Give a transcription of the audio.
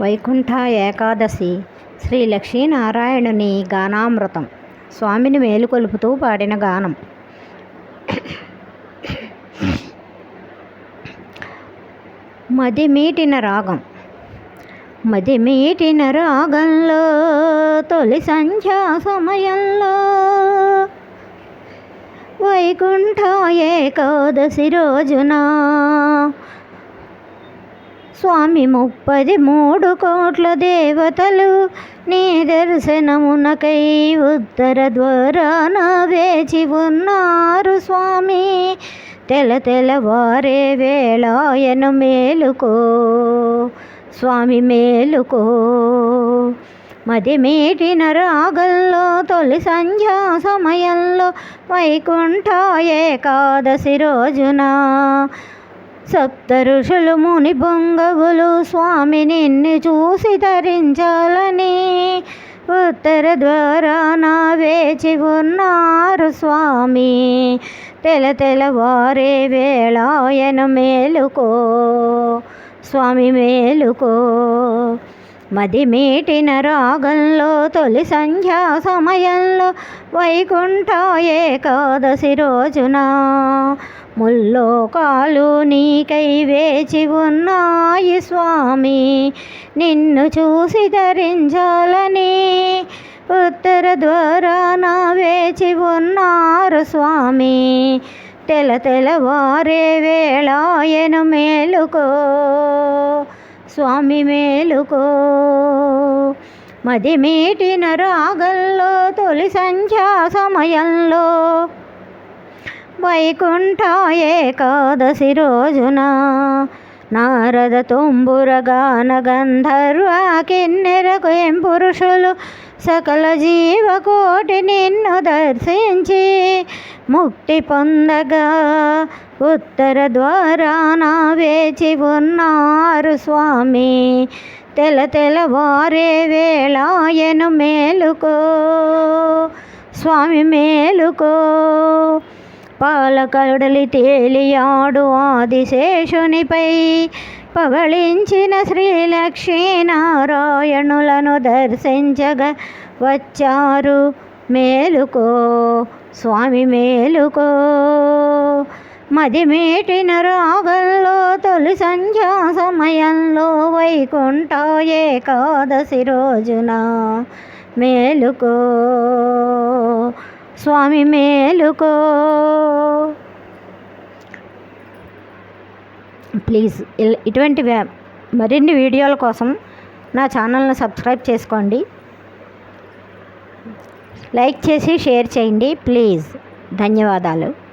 వైకుంఠ ఏకాదశి. శ్రీ లక్ష్మీనారాయణుని గానామృతం. స్వామిని మేలుకొలుపుతూ పాడిన గానం. మదిమీటిన రాగం. మదిమీటిన రాగంలో తొలి సంధ్యా సమయంలో వైకుంఠ ఏకాదశి రోజున స్వామి ముప్పది మూడు కోట్ల దేవతలు నీ దర్శనమునకై ఉత్తర ద్వారాన వేచి ఉన్నారు స్వామి. తెల తెలవారే వేళాయను మేలుకో స్వామి మేలుకో. మది మీటిన రాగల్లో తొలి సంధ్యా సమయంలో వైకుంఠ ఏకాదశి రోజున సప్త ఋషులు ముని పొంగవులు స్వామి నిన్ను చూసి ధరించాలని ఉత్తర ద్వారాన వేచి ఉన్నారు స్వామి. తెల తెలవారే వేళాయన మేలుకో స్వామి మేలుకో. మదిమీటిన రాగంలో తొలి సంధ్యా సమయంలో వైకుంఠ ఏకాదశి రోజున ముల్లోకాలు నీకై వేచి ఉన్నాయి స్వామి. నిన్ను చూసి ధరించాలని ఉత్తర ద్వారాన వేచి ఉన్నారు స్వామి. తెల తెలవారే వేళాయను మేలుకో స్వామి మేలుకో. మదిమీటిన రాగల్లో తొలి సంధ్యా సమయంలో వైకుంఠ ఏకాదశి రోజున నారద తుంబురగాన గంధర్వ కిన్నెరకు ఎం పురుషులు సకల జీవకోటి నిన్ను దర్శించి ముక్తి పొందగా ఉత్తర ద్వారాన వేచి ఉన్నారు స్వామి. తెల వారే వేళాయను మేలుకో స్వామి మేలుకో. పాలకడలి తేలియాడు ఆదిశేషునిపై పవళించిన శ్రీలక్ష్మీనారాయణులను దర్శించగా వచ్చారు. మేలుకో స్వామి మేలుకో. మదిమేటిన రాగంలో తొలి సంధ్యా సమయంలో వైకుంఠ ఏకాదశి రోజున మేలుకో. స్వామి మేలుకో. ప్లీజ్ ఇల్- ఇటువంటి మరిన్ని వీడియోల కోసం నా ఛానల్ని సబ్స్క్రైబ్ చేసుకోండి. లైక్ చేసి షేర్ చేయండి. ప్లీజ్ ధన్యవాదాలు.